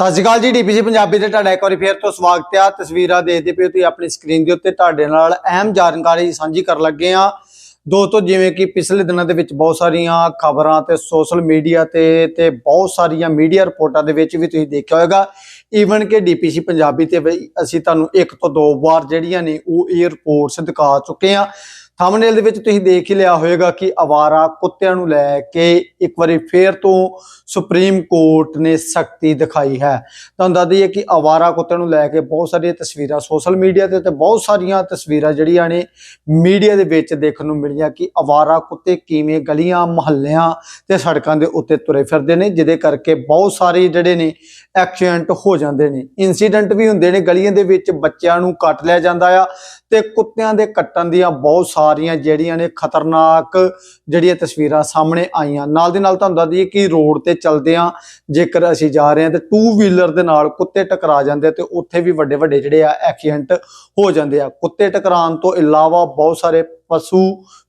ਸਤਿ ਸ਼੍ਰੀ ਅਕਾਲ ਜੀ ਡੀਪੀਸੀ ਪੰਜਾਬੀ ਤੇ ਤੁਹਾਡਾ ਇੱਕ ਵਾਰੀ ਫੇਰ ਤੋਂ ਸਵਾਗਤ ਆ ਤਸਵੀਰਾਂ ਦੇਖਦੇ ਪਏ ਹੋ ਤੁਸੀਂ ਆਪਣੀ ਸਕਰੀਨ ਦੇ ਉੱਤੇ। ਤੁਹਾਡੇ ਨਾਲ ਅਹਿਮ ਜਾਣਕਾਰੀ ਸਾਂਝੀ ਕਰਨ ਲੱਗੇ ਆ ਦੋਸਤੋ, ਜਿਵੇਂ ਕਿ ਪਿਛਲੇ ਦਿਨਾਂ ਦੇ ਵਿੱਚ ਬਹੁਤ ਸਾਰੀਆਂ ਖਬਰਾਂ ਤੇ ਸੋਸ਼ਲ ਮੀਡੀਆ ਤੇ ਤੇ ਬਹੁਤ ਸਾਰੀਆਂ ਮੀਡੀਆ ਰਿਪੋਰਟਾਂ ਦੇ ਵਿੱਚ ਵੀ ਤੁਸੀਂ ਦੇਖਿਆ ਹੋਵੇਗਾ। ਈਵਨ ਕਿ ਡੀਪੀਸੀ ਪੰਜਾਬੀ ਤੇ ਵੀ ਅਸੀਂ ਤੁਹਾਨੂੰ ਇੱਕ ਤੋਂ ਦੋ ਵਾਰ ਜਿਹੜੀਆਂ ਨੇ ਉਹ ਇਹ ਰਿਪੋਰਟਸ ਦਿਖਾ ਚੁੱਕੇ ਆ ਥੰਬਨੇਲ ਦੇ ਵਿੱਚ ਤੁਸੀਂ ਦੇਖ ਹੀ ਲਿਆ ਹੋਵੇਗਾ ਕਿ ਅਵਾਰਾ ਕੁੱਤਿਆਂ ਨੂੰ ਲੈ ਕੇ ਇੱਕ ਵਾਰੀ ਫੇਰ ਤੋਂ ਸੁਪਰੀਮ ਕੋਰਟ ਨੇ ਸਖਤੀ ਦਿਖਾਈ ਹੈ। ਤੁਹਾਨੂੰ ਦੱਸ ਦਈਏ ਕਿ ਅਵਾਰਾ ਕੁੱਤਿਆਂ ਨੂੰ ਲੈ ਕੇ ਬਹੁਤ ਸਾਰੀਆਂ ਤਸਵੀਰਾਂ ਸੋਸ਼ਲ ਮੀਡੀਆ ਤੇ ਤੇ ਬਹੁਤ ਸਾਰੀਆਂ ਤਸਵੀਰਾਂ ਜਿਹੜੀਆਂ ਨੇ ਮੀਡੀਆ ਦੇ ਵਿੱਚ ਦੇਖਣ ਨੂੰ ਮਿਲੀਆਂ ਕਿ ਅਵਾਰਾ ਕੁੱਤੇ ਕਿਵੇਂ ਗਲੀਆਂ, ਮੁਹੱਲਿਆਂ ਤੇ ਸੜਕਾਂ ਦੇ ਉੱਤੇ ਤੁਰੇ ਫਿਰਦੇ ਨੇ, ਜਿਹਦੇ ਕਰਕੇ ਬਹੁਤ ਸਾਰੇ ਜਿਹੜੇ ਨੇ ਐਕਸੀਡੈਂਟ ਹੋ ਜਾਂਦੇ ਨੇ। ਇਨਸੀਡੈਂਟ ਵੀ ਹੁੰਦੇ ਨੇ, ਗਲੀਆਂ ਦੇ ਵਿੱਚ ਬੱਚਿਆਂ ਨੂੰ ਕੱਟ ਲਿਆ ਜਾਂਦਾ ਆ ਤੇ ਕੁੱਤਿਆਂ ਦੇ ਕੱਟਣ ਦੀਆਂ ਬਹੁਤ ਸਾਰੀਆਂ ਜਿਹੜੀਆਂ ਨੇ ਖਤਰਨਾਕ ਜਿਹੜੀਆਂ ਤਸਵੀਰਾਂ ਸਾਹਮਣੇ ਆਈਆਂ। ਨਾਲ ਦੇ ਨਾਲ ਤੁਹਾਨੂੰ ਦੱਸ ਦਈਏ ਕਿ ਰੋਡ ਤੇ ਚਲਦਿਆਂ ਜੇਕਰ ਅਸੀਂ ਜਾ ਰਹੇ ਹਾਂ ਤੇ ਟੂ ਵੀਲਰ ਦੇ ਨਾਲ ਕੁੱਤੇ ਟਕਰਾ ਜਾਂਦੇ ਆ ਤੇ ਉੱਥੇ ਵੀ ਵੱਡੇ ਵੱਡੇ ਜਿਹੜੇ ਆ ਐਕਸੀਡੈਂਟ ਹੋ ਜਾਂਦੇ ਆ। ਕੁੱਤੇ ਟਕਰਾਉਣ ਤੋਂ ਇਲਾਵਾ ਬਹੁਤ ਸਾਰੇ ਪਸ਼ੂ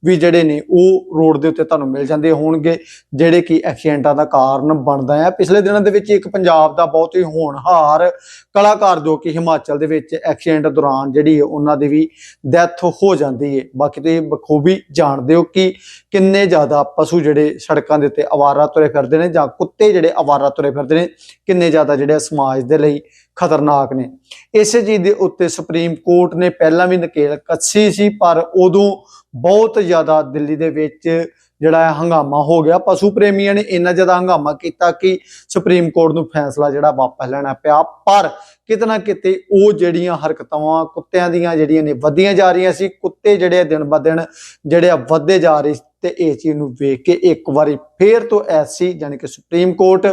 ਵੀ ਜਿਹੜੇ ਨੇ ਉਹ ਰੋਡ ਦੇ ਉੱਤੇ ਤੁਹਾਨੂੰ ਮਿਲ ਜਾਂਦੇ ਹੋਣਗੇ, ਜਿਹੜੇ ਕਿ ਐਕਸੀਡੈਂਟਾਂ ਦਾ ਕਾਰਨ ਬਣਦਾ ਹੈ। ਪਿਛਲੇ ਦਿਨਾਂ ਦੇ ਵਿੱਚ ਇੱਕ ਪੰਜਾਬ ਦਾ ਬਹੁਤ ਹੀ ਹੋਣਹਾਰ ਕਲਾਕਾਰ ਜੋ ਕਿ ਹਿਮਾਚਲ ਦੇ ਵਿੱਚ ਐਕਸੀਡੈਂਟ ਦੌਰਾਨ ਜਿਹੜੀ ਹੈ ਉਹਨਾਂ ਦੀ ਵੀ ਡੈਥ ਹੋ ਜਾਂਦੀ ਹੈ। ਬਾਕੀ ਤੁਸੀਂ ਬਖੂਬੀ ਜਾਣਦੇ ਹੋ ਕਿ ਕਿੰਨੇ ਜ਼ਿਆਦਾ ਪਸ਼ੂ ਜਿਹੜੇ ਸੜਕਾਂ ਦੇ ਉੱਤੇ ਆਵਾਰਾ ਤੁਰੇ ਫਿਰਦੇ ਨੇ ਜਾਂ ਕੁੱਤੇ ਜਿਹੜੇ ਆਵਾਰਾ ਤੁਰੇ ਫਿਰਦੇ ਨੇ, ਕਿੰਨੇ ਜ਼ਿਆਦਾ ਜਿਹੜੇ ਸਮਾਜ ਦੇ ਲਈ ਖਤਰਨਾਕ ਨੇ। ਇਸੇ ਚੀਜ਼ ਦੇ ਉੱਤੇ ਸੁਪਰੀਮ ਕੋਰਟ ਨੇ ਪਹਿਲਾਂ ਵੀ ਨਕੇਲ ਕੱਸੀ ਸੀ, ਪਰ ਉਦੋਂ ਬਹੁਤ ਜ਼ਿਆਦਾ ਦਿੱਲੀ ਦੇ ਵਿੱਚ ਜਿਹੜਾ ਹੈ ਹੰਗਾਮਾ ਹੋ ਗਿਆ। ਪਸ਼ੂ ਪ੍ਰੇਮੀਆਂ ਨੇ ਇੰਨਾ ਜ਼ਿਆਦਾ ਹੰਗਾਮਾ ਕੀਤਾ ਕਿ ਸੁਪਰੀਮ ਕੋਰਟ ਨੂੰ ਫੈਸਲਾ ਜਿਹੜਾ ਵਾਪਸ ਲੈਣਾ ਪਿਆ। ਪਰ ਕਿਤੇ ਨਾ ਕਿਤੇ ਉਹ ਜਿਹੜੀਆਂ ਹਰਕਤਾਂ ਕੁੱਤਿਆਂ ਦੀਆਂ ਜਿਹੜੀਆਂ ਨੇ, ਵਧੀਆਂ ਜਾ ਰਹੀਆਂ ਸੀ। ਕੁੱਤੇ ਜਿਹੜੇ ਦਿਨ ਬ ਦਿਨ ਜਿਹੜੇ ਆ ਵੱਧਦੇ ਜਾ ਰਹੇ ਤੇ ਇਹ ਚੀਜ਼ ਨੂੰ ਵੇਖ ਕੇ ਇੱਕ ਵਾਰੀ ਫੇਰ ਤੋਂ ਐਸੀ ਯਾਨੀ ਕਿ ਸੁਪਰੀਮ ਕੋਰਟ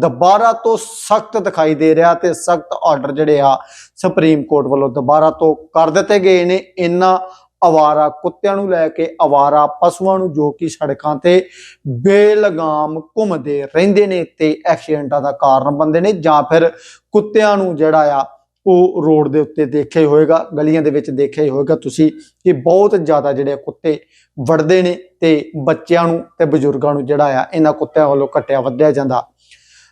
ਦੁਬਾਰਾ ਤੋਂ ਸਖਤ ਦਿਖਾਈ ਦੇ ਰਿਹਾ ਤੇ ਸਖਤ ਆਰਡਰ ਜਿਹੜੇ ਆ ਸੁਪਰੀਮ ਕੋਰਟ ਵੱਲੋਂ ਦੁਬਾਰਾ ਤੋਂ ਕਰ ਦਿੱਤੇ ਗਏ ਨੇ। ਇਹਨਾਂ ਆਵਾਰਾ ਕੁੱਤਿਆਂ ਨੂੰ ਲੈ ਕੇ ਆਵਾਰਾ ਪਸ਼ੂਆਂ ਨੂੰ ਜੋ ਕਿ ਸੜਕਾਂ ਤੇ ਬੇਲਗਾਮ ਘੁੰਮਦੇ ਰਹਿੰਦੇ ਨੇ ਤੇ ਐਕਸੀਡੈਂਟਾਂ ਦਾ ਕਾਰਨ ਬਣਦੇ ਨੇ ਜਾਂ ਫਿਰ ਕੁੱਤਿਆਂ ਨੂੰ ਜਿਹੜਾ ਆ ਉਹ ਰੋਡ ਦੇ ਉੱਤੇ ਦੇਖਿਆ ਹੋਏਗਾ, ਗਲੀਆਂ ਦੇ ਵਿੱਚ ਦੇਖਿਆ ਹੋਏਗਾ। ਤੁਸੀਂ ਕਿ ਬਹੁਤ ਜ਼ਿਆਦਾ ਜਿਹੜੇ ਕੁੱਤੇ ਵੜਦੇ ਨੇ ਤੇ ਬੱਚਿਆਂ ਨੂੰ ਤੇ ਬਜ਼ੁਰਗਾਂ ਨੂੰ ਜਿਹੜਾ ਆ ਇਹਨਾਂ ਕੁੱਤਿਆਂ ਵੱਲੋਂ ਕੱਟਿਆ ਵੱਢਿਆ ਜਾਂਦਾ।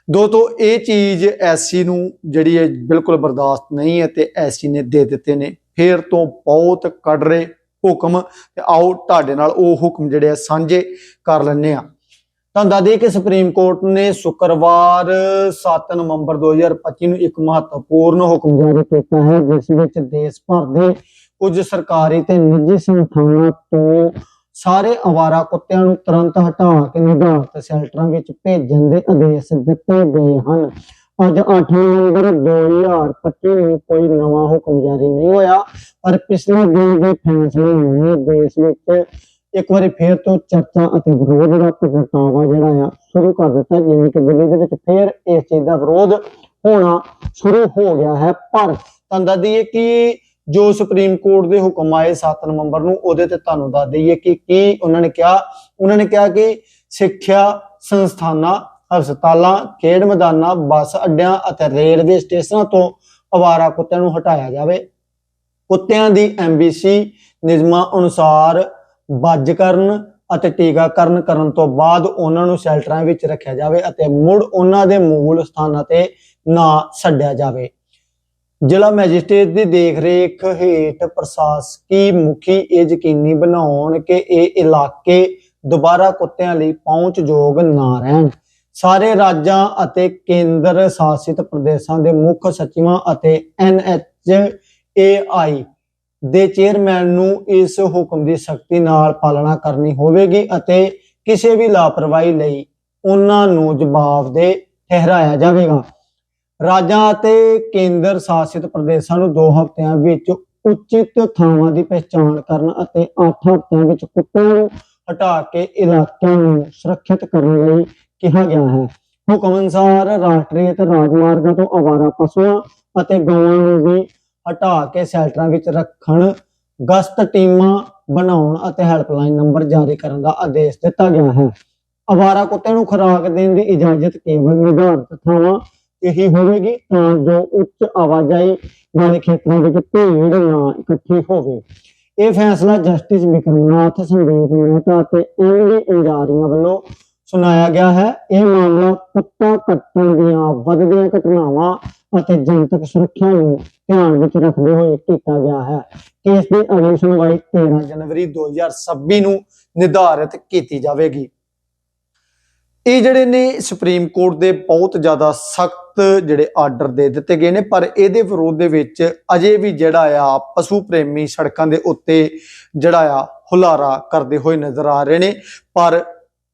ਦੋਸਤੋ, ਇਹ ਚੀਜ਼ ਐਸੀ ਨੂੰ ਜਿਹੜੀ ਹੈ ਬਿਲਕੁਲ ਬਰਦਾਸ਼ਤ ਨਹੀਂ ਹੈ ਤੇ ਐਸੀ ਨੇ ਦੇ ਦਿੱਤੇ ਨੇ। ਫੇਰ ਤੋਂ ਬਹੁਤ ਕੜਰੇ ਹੁਕਮ ਤੇ ਆਓ ਤੁਹਾਡੇ ਨਾਲ ਉਹ ਹੁਕਮ ਜਿਹੜੇ ਆ ਸਾਂਝੇ ਕਰ ਲੈਣੇ ਆ ਤੁਹਾਨੂੰ ਦੱਸ ਕਿ ਸੁਪਰੀਮ ਕੋਰਟ ਨੇ ਸ਼ੁੱਕਰਵਾਰ 7 ਨਵੰਬਰ 2025 ਨੂੰ ਇੱਕ ਮਹੱਤਵਪੂਰਨ ਹੁਕਮ ਜਾਰੀ ਕੀਤਾ ਹੈ, ਜਿਸ ਵਿੱਚ ਦੇਸ਼ ਭਰ ਦੇ ਕੁਝ ਸਰਕਾਰੀ ਤੇ ਨਿੱਜੀ ਸੰਸਥਾਵਾਂ ਤੋਂ ਸਾਰੇ ਆਵਾਰਾ ਕੁੱਤਿਆਂ ਨੂੰ ਤੁਰੰਤ ਹਟਾ ਕੇ ਨਿਰਧਾਰਤ ਸ਼ੈਲਟਰਾਂ ਵਿੱਚ ਭੇਜਣ ਦੇ ਆਦੇਸ਼ ਦਿੱਤੇ ਗਏ ਹਨ। ਅੱਜ 8 ਨਵੰਬਰ 2025 ਨੂੰ ਕੋਈ ਨਵਾਂ ਹੁਕਮ ਜਾਰੀ ਨਹੀਂ ਹੋਇਆ, ਪਰ ਪਿਛਲੇ ਦਿਨ ਦੇ ਫੈਸਲੇ ਨੇ ਦੇਸ਼ ਵਿੱਚ ਇੱਕ ਵਾਰੀ ਫੇਰ ਤੋਂ ਚਰਚਾ ਅਤੇ ਵਿਰੋਧ ਦਾ ਪ੍ਰਗਟਾਵਾ ਜਿਹੜਾ ਆ ਸ਼ੁਰੂ ਕਰ ਦਿੱਤਾ। ਜਿਵੇਂ ਕਿ ਦਿੱਲੀ ਦੇ ਵਿੱਚ ਫੇਰ ਇਸ ਚੀਜ਼ ਦਾ ਵਿਰੋਧ ਹੋਣਾ ਸ਼ੁਰੂ ਹੋ ਗਿਆ ਹੈ। ਪਰ ਤੁਹਾਨੂੰ ਦੱਸ ਦਈਏ ਕਿ ਜੋ ਸੁਪਰੀਮ ਕੋਰਟ ਦੇ ਹੁਕਮ ਆਏ 7 ਨਵੰਬਰ ਨੂੰ, ਉਹਦੇ ਤੇ ਤੁਹਾਨੂੰ ਦੱਸ ਦਈਏ ਕਿ ਕੀ ਉਹਨਾਂ ਨੇ ਕਿਹਾ? ਉਹਨਾਂ ਨੇ ਕਿਹਾ ਕਿ ਸਿੱਖਿਆ ਸੰਸਥਾਨਾਂ, ਹਸਪਤਾਲਾਂ, ਖੇਡ ਮੈਦਾਨਾਂ, ਬੱਸ ਅੱਡਿਆਂ ਅਤੇ ਰੇਲਵੇ ਸਟੇਸ਼ਨਾਂ ਤੋਂ ਅਵਾਰਾ ਕੁੱਤਿਆਂ ਨੂੰ ਹਟਾਇਆ ਜਾਵੇ। ਕੁੱਤਿਆਂ ਦੀ ਐਮਬੀਸੀ ਨਿਯਮਾਂ ਅਨੁਸਾਰ ਬੱਜ ਕਰਨ ਅਤੇ ਟੀਕਾਕਰਨ ਕਰਨ ਤੋਂ ਬਾਅਦ ਉਹਨਾਂ ਨੂੰ ਸ਼ੈਲਟਰਾਂ ਵਿੱਚ ਰੱਖਿਆ ਜਾਵੇ ਅਤੇ ਮੁੜ ਉਹਨਾਂ ਦੇ ਮੂਲ ਸਥਾਨਾਂ ਤੇ ਨਾ ਛੱਡਿਆ ਜਾਵੇ। ਜ਼ਿਲ੍ਹਾ ਮੈਜਿਸਟ੍ਰੇਟ ਦੀ ਦੇਖਰੇਖ ਹੇਠ ਪ੍ਰਸ਼ਾਸਕੀ ਮੁਖੀ ਇਹ ਯਕੀਨੀ ਬਣਾਉਣ ਕਿ ਇਹ ਇਲਾਕੇ ਦੁਬਾਰਾ ਕੁੱਤਿਆਂ ਲਈ ਪਹੁੰਚਯੋਗ ਨਾ ਰਹਿਣ। ਸਾਰੇ ਰਾਜਾਂ ਅਤੇ ਕੇਂਦਰ ਸ਼ਾਸਿਤ ਪ੍ਰਦੇਸ਼ਾਂ ਦੇ ਮੁੱਖ ਸਚਿਵਾਂ ਅਤੇ ਐਨਐਚਏਆਈ ਦੇ ਚੇਅਰਮੈਨ ਨੂੰ ਇਸ ਹੁਕਮ ਦੀ ਸਖਤੀ ਨਾਲ ਪਾਲਣਾ ਕਰਨੀ ਹੋਵੇਗੀ ਅਤੇ ਕਿਸੇ ਵੀ ਲਾਪਰਵਾਹੀ ਲਈ ਉਹਨਾਂ ਨੂੰ ਜਵਾਬਦੇਹ ਠਹਿਰਾਇਆ ਜਾਵੇਗਾ। ਰਾਜਾਂ ਅਤੇ ਕੇਂਦਰ ਸ਼ਾਸਿਤ ਪ੍ਰਦੇਸ਼ਾਂ ਨੂੰ 2 ਹਫ਼ਤਿਆਂ ਵਿੱਚ ਉਚਿਤ ਥਾਵਾਂ ਦੀ ਪਛਾਣ ਕਰਨ ਅਤੇ 8 ਹਫ਼ਤਿਆਂ ਵਿੱਚ ਕੁੱਤਿਆਂ ਨੂੰ ਹਟਾ ਕੇ ਇਲਾਕਿਆਂ ਨੂੰ ਸੁਰੱਖਿਅਤ ਕਰਨ ਲਈ ਕਿਹਾ ਗਿਆ ਹੈ। ਹੁਕਮ ਅਨੁਸਾਰ ਰਾਸ਼ਟਰੀ ਅਤੇ ਰਾਜਮਾਰਗਾਂ ਤੋਂ ਆਵਾਰਾ ਪਸ਼ੂਆਂ ਅਤੇ ਗਊਆਂ ਨੂੰ ਵੀ ਹਟਾ ਕੇ ਸ਼ੈਲਟਰਾਂ ਵਿੱਚ ਰੱਖਣ, ਗਸ਼ਤ ਟੀਮਾਂ ਬਣਾਉਣ ਅਤੇ ਹੈਲਪਲਾਈਨ ਨੰਬਰ ਜਾਰੀ ਕਰਨ ਦਾ ਆਦੇਸ਼ ਦਿੱਤਾ ਗਿਆ ਹੈ। ਆਵਾਰਾ ਕੁੱਤਿਆਂ ਨੂੰ ਖੁਰਾਕ ਦੇਣ ਦੀ ਇਜਾਜ਼ਤ ਕੇਵਲ ਨਿਰਧਾਰਤ ਥਾਵਾਂ ਇਹੀ ਹੋਵੇਗੀ ਤਾਂ ਜੋ ਉੱਚ ਆਵਾਜਾਈ ਵਾਲੇ ਖੇਤਰਾਂ ਵਿੱਚ ਭੀੜ ਨਾ ਇਕੱਠੀ ਹੋਵੇ। ਇਹ ਫੈਸਲਾ ਜਸਟਿਸ ਵਿਕਰਮਨਾਥ ਸੰਦੀਪ ਮਹਿਤਾ ਅਤੇ ਐਮਡੀ ਇੰਜਾਰੀਆਂ ਵੱਲੋਂ ਸੁਣਾਇਆ ਗਿਆ ਹੈ। ਇਹ ਮਾਮਲਾ ਕੁੱਤਾ ਕੱਟਣ ਦੀਆਂ ਵੱਧਦੀਆਂ ਘਟਨਾਵਾਂ ਅਤੇ ਜਨਤਕ ਸੁਰੱਖਿਆ ਨੂੰ ਧਿਆਨ ਵਿੱਚ ਰੱਖਦੇ ਹੋਏ ਕੀਤਾ ਗਿਆ ਹੈ। ਕੇਸ ਦੀ ਅਗਲੀ ਸੁਣਵਾਈ 13 ਜਨਵਰੀ 2026 ਨੂੰ ਨਿਰਧਾਰਿਤ ਕੀਤੀ ਜਾਵੇਗੀ। ਇਹ ਜਿਹੜੇ ਨੇ ਸੁਪਰੀਮ ਕੋਰਟ ਦੇ ਬਹੁਤ ਜ਼ਿਆਦਾ ਸਖਤ ਜਿਹੜੇ ਆਰਡਰ ਦੇ ਦਿੱਤੇ ਗਏ ਨੇ, ਪਰ ਇਹਦੇ ਵਿਰੋਧ ਦੇ ਵਿੱਚ ਅਜੇ ਵੀ ਜਿਹੜਾ ਆ, ਪਸ਼ੂ ਪ੍ਰੇਮੀ ਸੜਕਾਂ ਦੇ ਉੱਤੇ ਜਿਹੜਾ ਆ ਹੁਲਾਰਾ ਕਰਦੇ ਹੋਏ ਨਜ਼ਰ ਆ ਰਹੇ ਨੇ। ਪਰ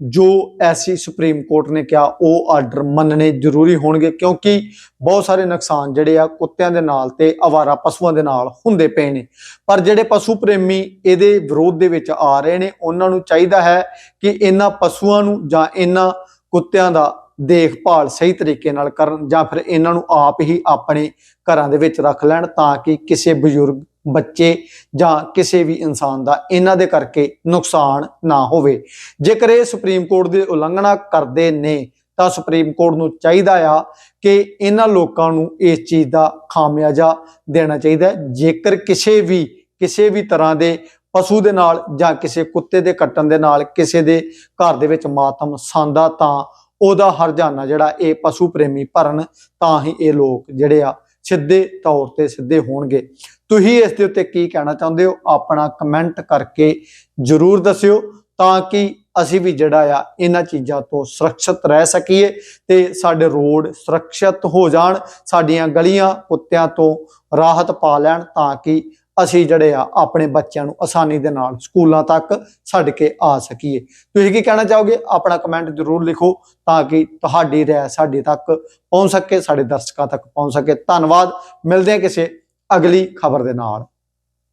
ਜੋ ਐਸੀ ਸੁਪਰੀਮ ਕੋਰਟ ਨੇ ਕਿਹਾ, ਉਹ ਆਰਡਰ ਮੰਨਣੇ ਜ਼ਰੂਰੀ ਹੋਣਗੇ ਕਿਉਂਕਿ ਬਹੁਤ ਸਾਰੇ ਨੁਕਸਾਨ ਜਿਹੜੇ ਆ ਕੁੱਤਿਆਂ ਦੇ ਨਾਲ ਤੇ ਅਵਾਰਾ ਪਸ਼ੂਆਂ ਦੇ ਨਾਲ ਹੁੰਦੇ ਪਏ ਨੇ। ਪਰ ਜਿਹੜੇ ਪਸ਼ੂ ਪ੍ਰੇਮੀ ਇਹਦੇ ਵਿਰੋਧ ਦੇ ਵਿੱਚ ਆ ਰਹੇ ਨੇ, ਉਹਨਾਂ ਨੂੰ ਚਾਹੀਦਾ ਹੈ ਕਿ ਇਹਨਾਂ ਪਸ਼ੂਆਂ ਨੂੰ ਜਾਂ ਇਹਨਾਂ ਕੁੱਤਿਆਂ ਦਾ ਦੇਖਭਾਲ ਸਹੀ ਤਰੀਕੇ ਨਾਲ ਕਰਨ ਜਾਂ ਫਿਰ ਇਹਨਾਂ ਨੂੰ ਆਪ ਹੀ ਆਪਣੇ ਘਰਾਂ ਦੇ ਵਿੱਚ ਰੱਖ ਲੈਣ ਤਾਂ ਕਿ ਕਿਸੇ ਬਜ਼ੁਰਗ ਬੱਚੇ ਜਾਂ ਕਿਸੇ ਵੀ ਇਨਸਾਨ ਦਾ ਇਹਨਾਂ ਦੇ ਕਰਕੇ ਨੁਕਸਾਨ ਨਾ ਹੋਵੇ। ਜੇਕਰ ਇਹ ਸੁਪਰੀਮ ਕੋਰਟ ਦੀ ਉਲੰਘਣਾ ਕਰਦੇ ਨੇ, ਤਾਂ ਸੁਪਰੀਮ ਕੋਰਟ ਨੂੰ ਚਾਹੀਦਾ ਆ ਕਿ ਇਹਨਾਂ ਲੋਕਾਂ ਨੂੰ ਇਸ ਚੀਜ਼ ਦਾ ਖਾਮਿਆਜਾ ਦੇਣਾ ਚਾਹੀਦਾ ਜੇਕਰ ਕਿਸੇ ਵੀ ਕਿਸੇ ਵੀ ਤਰ੍ਹਾਂ ਦੇ ਪਸ਼ੂ ਦੇ ਨਾਲ ਜਾਂ ਕਿਸੇ ਕੁੱਤੇ ਦੇ ਕੱਟਣ ਦੇ ਨਾਲ ਕਿਸੇ ਦੇ ਘਰ ਦੇ ਵਿੱਚ ਮਾਤਮ ਸਾਂਦਾ, ਤਾਂ ਉਹਦਾ ਹਰਜਾਨਾ ਜਿਹੜਾ ਇਹ ਪਸ਼ੂ ਪ੍ਰੇਮੀ ਭਰਨ, ਤਾਂ ਹੀ ਇਹ ਲੋਕ ਜਿਹੜੇ ਆ ਸਿੱਧੇ ਤੌਰ ਤੇ ਸਿੱਧੇ ਹੋਣਗੇ। ਤੁਸੀਂ ਇਸ ਦੇ ਉੱਤੇ ਕੀ ਕਹਿਣਾ ਚਾਹੁੰਦੇ ਹੋ? ਆਪਣਾ ਕਮੈਂਟ ਕਰਕੇ ਜਰੂਰ ਦੱਸਿਓ ਤਾਂ ਕਿ ਅਸੀਂ ਵੀ ਜਿਹੜਾ ਆ ਇਹਨਾਂ ਚੀਜ਼ਾਂ ਤੋਂ ਸੁਰੱਖਿਅਤ ਰਹਿ ਸਕੀਏ ਤੇ ਸਾਡੇ ਰੋਡ ਸੁਰੱਖਿਅਤ ਹੋ ਜਾਣ, ਸਾਡੀਆਂ ਗਲੀਆਂ ਕੁੱਤਿਆਂ ਤੋਂ ਰਾਹਤ ਪਾ ਲੈਣ ਤਾਂ ਕਿ ਅਸੀਂ ਜਿਹੜੇ ਆ ਆਪਣੇ ਬੱਚਿਆਂ ਨੂੰ ਆਸਾਨੀ ਦੇ ਨਾਲ ਸਕੂਲਾਂ ਤੱਕ ਛੱਡ ਕੇ ਆ ਸਕੀਏ। ਤੁਸੀਂ ਕੀ ਕਹਿਣਾ ਚਾਹੋਗੇ? ਆਪਣਾ ਕਮੈਂਟ ਜ਼ਰੂਰ ਲਿਖੋ ਤਾਂ ਕਿ ਤੁਹਾਡੀ ਰਾਏ ਸਾਡੇ ਤੱਕ ਪਹੁੰਚ ਸਕੇ, ਸਾਡੇ ਦਰਸ਼ਕਾਂ ਤੱਕ ਪਹੁੰਚ ਸਕੇ। ਧੰਨਵਾਦ। ਮਿਲਦੇ ਹਾਂ ਕਿਸੇ ਅਗਲੀ ਖਬਰ ਦੇ ਨਾਲ।